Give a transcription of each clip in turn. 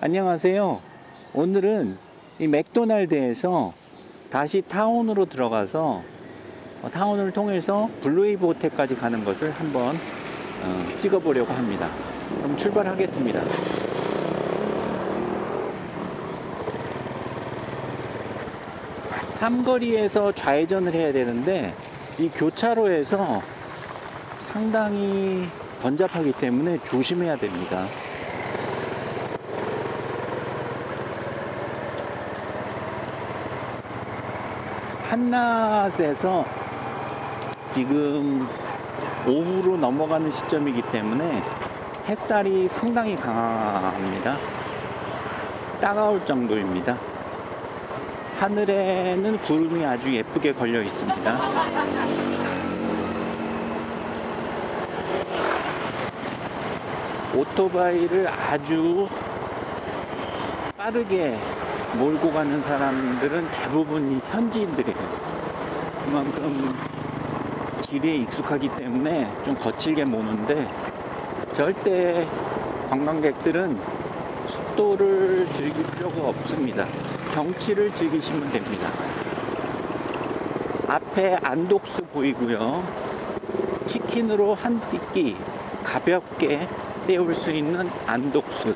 안녕하세요. 오늘은 이 맥도날드에서 다시 타운으로 들어가서 어, 타운을 통해서 블루웨이브 호텔까지 가는 것을 한번 어, 찍어보려고 합니다. 그럼 출발하겠습니다. 삼거리에서 좌회전을 해야 되는데 이 교차로에서 상당히 번잡하기 때문에 조심해야 됩니다. 한낮에서 지금 오후로 넘어가는 시점이기 때문에 햇살이 상당히 강합니다. 따가울 정도입니다. 하늘에는 구름이 아주 예쁘게 걸려 있습니다. 오토바이를 아주 빠르게 몰고 가는 사람들은 대부분이 현지인들이에요. 그만큼 길에 익숙하기 때문에 좀 거칠게 모는데 절대 관광객들은 속도를 즐길 필요가 없습니다. 경치를 즐기시면 됩니다. 앞에 안독수 보이고요. 치킨으로 한끼 가볍게 때울 수 있는 안독수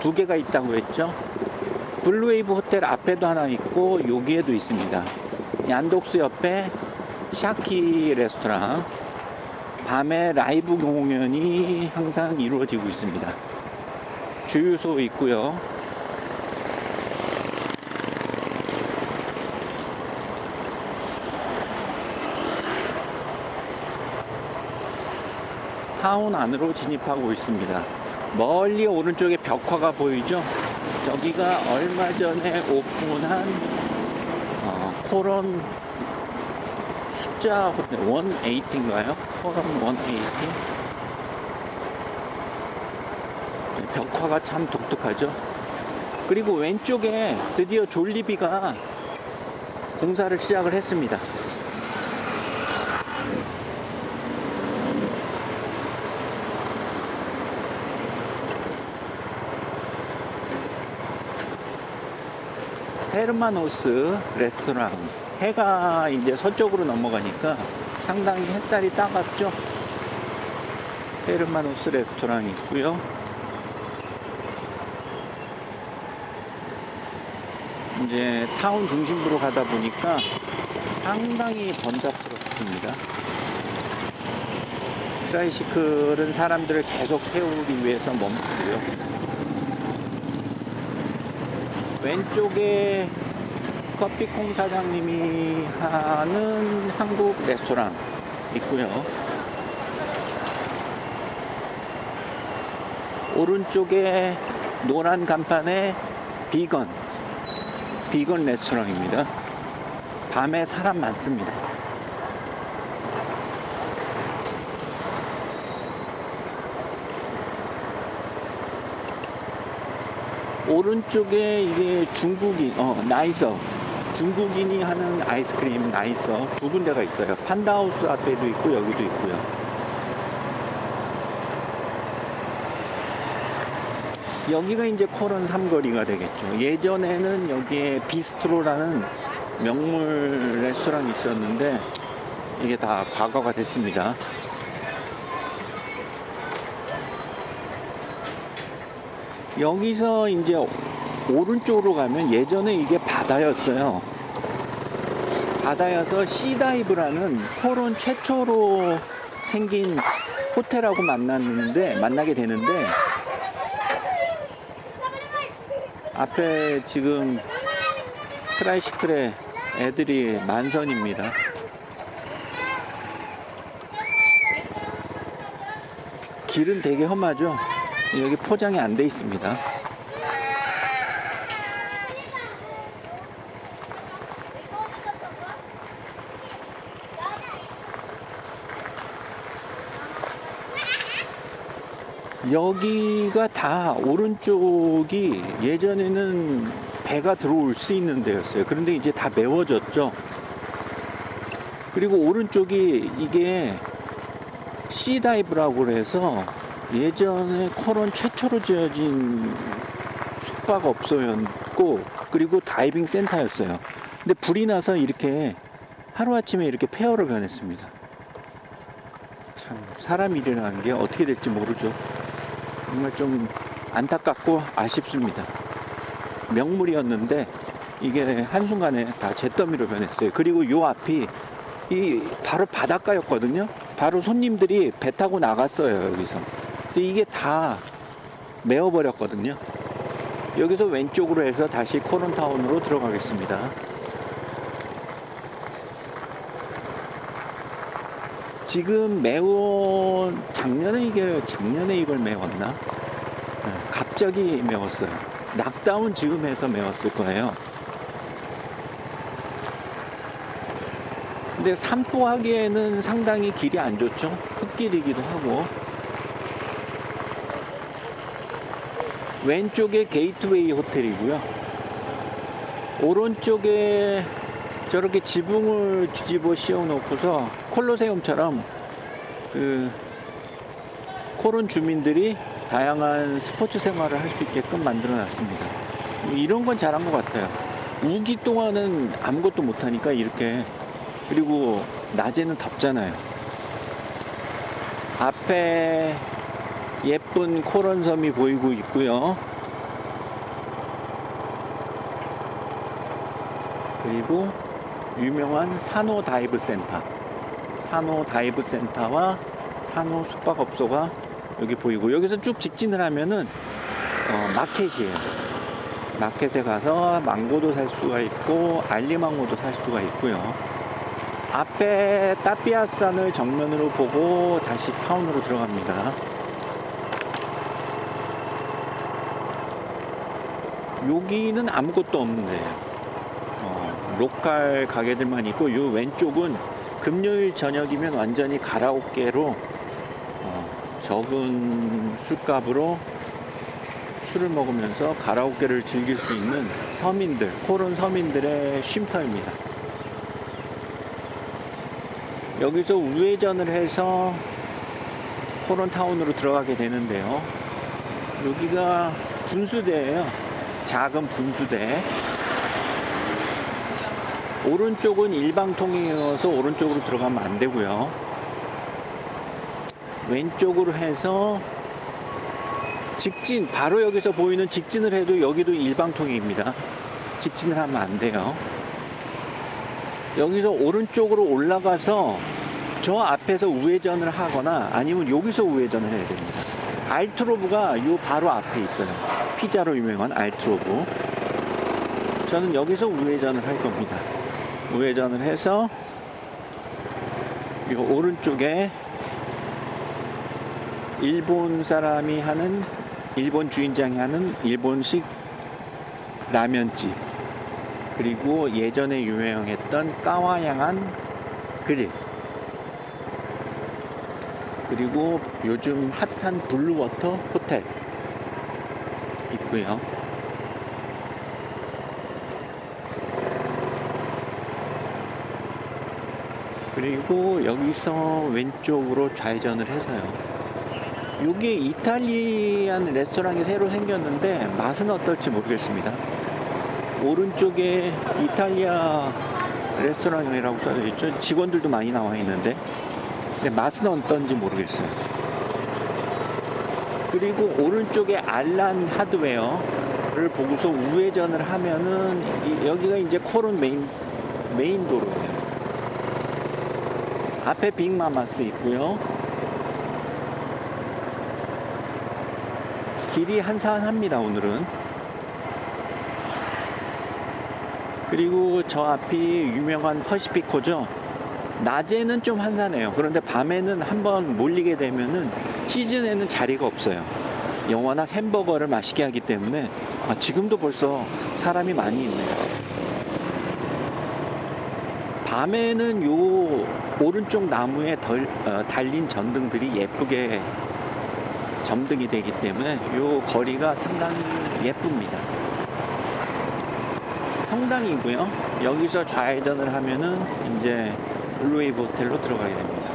두 개가 있다고 했죠. 블루웨이브 호텔 앞에도 하나 있고 여기에도 있습니다. 이 안독수 옆에 샤키 레스토랑 밤에 라이브 공연이 항상 이루어지고 있습니다. 주유소 있고요. 타운 안으로 진입하고 있습니다. 멀리 오른쪽에 벽화가 보이죠? 저기가 얼마 전에 오픈한 어, 코런 숫자 180인가요? 코런 180? 벽화가 참 독특하죠? 그리고 왼쪽에 드디어 졸리비가 공사를 시작을 했습니다. 헤르마노스 레스토랑. 해가 이제 서쪽으로 넘어가니까 상당히 햇살이 따갑죠? 헤르마노스 레스토랑 있고요. 이제 타운 중심부로 가다 보니까 상당히 번잡스럽습니다. 트라이시클은 사람들을 계속 태우기 위해서 멈추고요 왼쪽에 커피콩 사장님이 하는 한국 레스토랑 있고요. 오른쪽에 노란 간판에 비건, 비건 레스토랑입니다. 밤에 사람 많습니다. 오른쪽에 이게 중국인, 어, 나이서. 중국인이 하는 아이스크림 나이서 두 군데가 있어요. 판다하우스 앞에도 있고 여기도 있고요. 여기가 이제 코런 삼거리가 되겠죠. 예전에는 여기에 비스트로라는 명물 레스토랑이 있었는데 이게 다 과거가 됐습니다. 여기서 이제 오른쪽으로 가면 예전에 이게 바다였어요. 바다여서 시다이브라는 코론 최초로 생긴 호텔하고 만났는데 만나게 되는데 앞에 지금 트라이시클에 애들이 만선입니다. 길은 되게 험하죠. 여기 포장이 안 돼 있습니다. 여기가 다 오른쪽이 예전에는 배가 들어올 수 있는 데였어요. 그런데 이제 다 메워졌죠. 그리고 오른쪽이 이게 시다이브라고 그래서 예전에 코론 최초로 지어진 숙박업소였고 그리고 다이빙 센터였어요. 근데 불이 나서 이렇게 하루아침에 이렇게 폐허로 변했습니다. 참 사람 일이라는 게 어떻게 될지 모르죠. 정말 좀 안타깝고 아쉽습니다. 명물이었는데 이게 한순간에 다 잿더미로 변했어요. 그리고 요 앞이 이 바로 바닷가였거든요. 바로 손님들이 배 타고 나갔어요, 여기서. 근데 이게 다 메워버렸거든요. 여기서 왼쪽으로 해서 다시 코론타운으로 들어가겠습니다. 지금 메운 작년에 이게 작년에 이걸 메웠나? 네, 갑자기 메웠어요. 낙다운 즈음해서 메웠을 거예요. 근데 산보하기에는 상당히 길이 안 좋죠. 흙길이기도 하고. 왼쪽에 게이트웨이 호텔이고요. 오른쪽에 저렇게 지붕을 뒤집어 씌워 놓고서 콜로세움처럼 그 코론 주민들이 다양한 스포츠 생활을 할 수 있게끔 만들어 놨습니다. 이런 건 잘한 것 같아요. 우기 동안은 아무것도 못하니까 이렇게 그리고 낮에는 덥잖아요. 앞에 예쁜 코런섬이 보이고 있고요. 그리고 유명한 산호 다이브 센터, 산호 다이브 센터와 산호 숙박업소가 여기 보이고 여기서 쭉 직진을 하면은 어, 마켓이에요. 마켓에 가서 망고도 살 수가 있고 알리망고도 살 수가 있고요. 앞에 따삐아산을 정면으로 보고 다시 타운으로 들어갑니다. 여기는 아무것도 없는데요. 어, 로컬 가게들만 있고 요 왼쪽은 금요일 저녁이면 완전히 가라오케로 어, 적은 술값으로 술을 먹으면서 가라오케를 즐길 수 있는 서민들, 코론 서민들의 쉼터입니다. 여기서 우회전을 해서 코론 타운으로 들어가게 되는데요. 여기가 분수대예요. 작은 분수대. 오른쪽은 일방통행이어서 오른쪽으로 들어가면 안 되고요. 왼쪽으로 해서 직진, 바로 여기서 보이는 직진을 해도 여기도 일방통행입니다. 직진을 하면 안 돼요. 여기서 오른쪽으로 올라가서 저 앞에서 우회전을 하거나 아니면 여기서 우회전을 해야 됩니다. 알트로브가 요 바로 앞에 있어요. 피자로 유명한 알트로브. 저는 여기서 우회전을 할 겁니다. 우회전을 해서 이 오른쪽에 일본 사람이 하는 일본 주인장이 하는 일본식 라면집 그리고 예전에 유명했던 까와양한 그릴 그리고 요즘 핫한 블루워터 호텔 있고요. 그리고 여기서 왼쪽으로 좌회전을 해서요. 이게 이탈리안 레스토랑이 새로 생겼는데 맛은 어떨지 모르겠습니다. 오른쪽에 이탈리아 레스토랑이라고 써져 있죠. 직원들도 많이 나와 있는데 근데 맛은 어떤지 모르겠어요. 그리고 오른쪽에 알란 하드웨어를 보고서 우회전을 하면은 이- 여기가 이제 코론 메인 메인 도로예요. 앞에 빅마마스 있고요. 길이 한산합니다 오늘은. 그리고 저 앞이 유명한 퍼시피코죠. 낮에는 좀 한산해요. 그런데 밤에는 한번 몰리게 되면은 시즌에는 자리가 없어요. 워낙 햄버거를 맛있게 하기 때문에 아, 지금도 벌써 사람이 많이 있네요. 밤에는 요 오른쪽 나무에 덜, 어, 달린 전등들이 예쁘게 점등이 되기 때문에 요 거리가 상당히 예쁩니다. 성당이고요. 여기서 좌회전을 하면은 이제 블루웨이브 호텔로 들어가게 됩니다.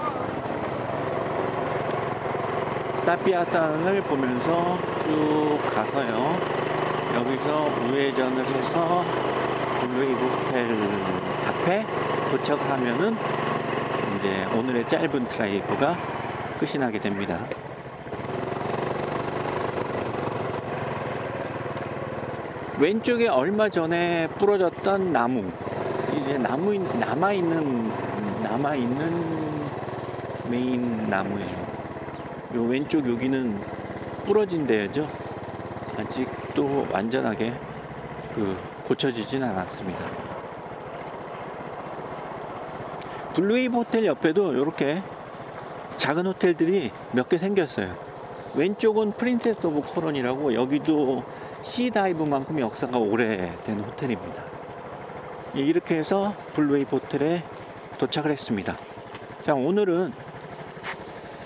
따삐아산을 보면서 쭉 가서요. 여기서 우회전을 해서 블루웨이브 호텔 앞에 도착하면은 이제 오늘의 짧은 드라이브가 끝이 나게 됩니다. 왼쪽에 얼마 전에 부러졌던 나무 이제 나무 남아 있는 남아 있는 메인 나무예요. 요 왼쪽 여기는 부러진 데죠. 아직도 완전하게 그 고쳐지진 않았습니다. 블루웨이브 호텔 옆에도 이렇게 작은 호텔들이 몇 개 생겼어요. 왼쪽은 프린세스 오브 코론이라고 여기도 시 다이브만큼 역사가 오래된 호텔입니다. 예, 이렇게 해서 블루웨이브 호텔에 도착을 했습니다. 자, 오늘은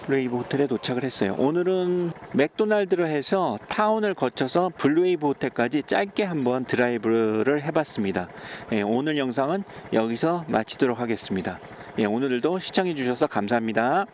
블루웨이브 호텔에 도착을 했어요. 오늘은 맥도날드를 해서 타운을 거쳐서 블루웨이브 호텔까지 짧게 한번 드라이브를 해봤습니다. 예, 오늘 영상은 여기서 마치도록 하겠습니다. 예, 오늘도 시청해 주셔서 감사합니다.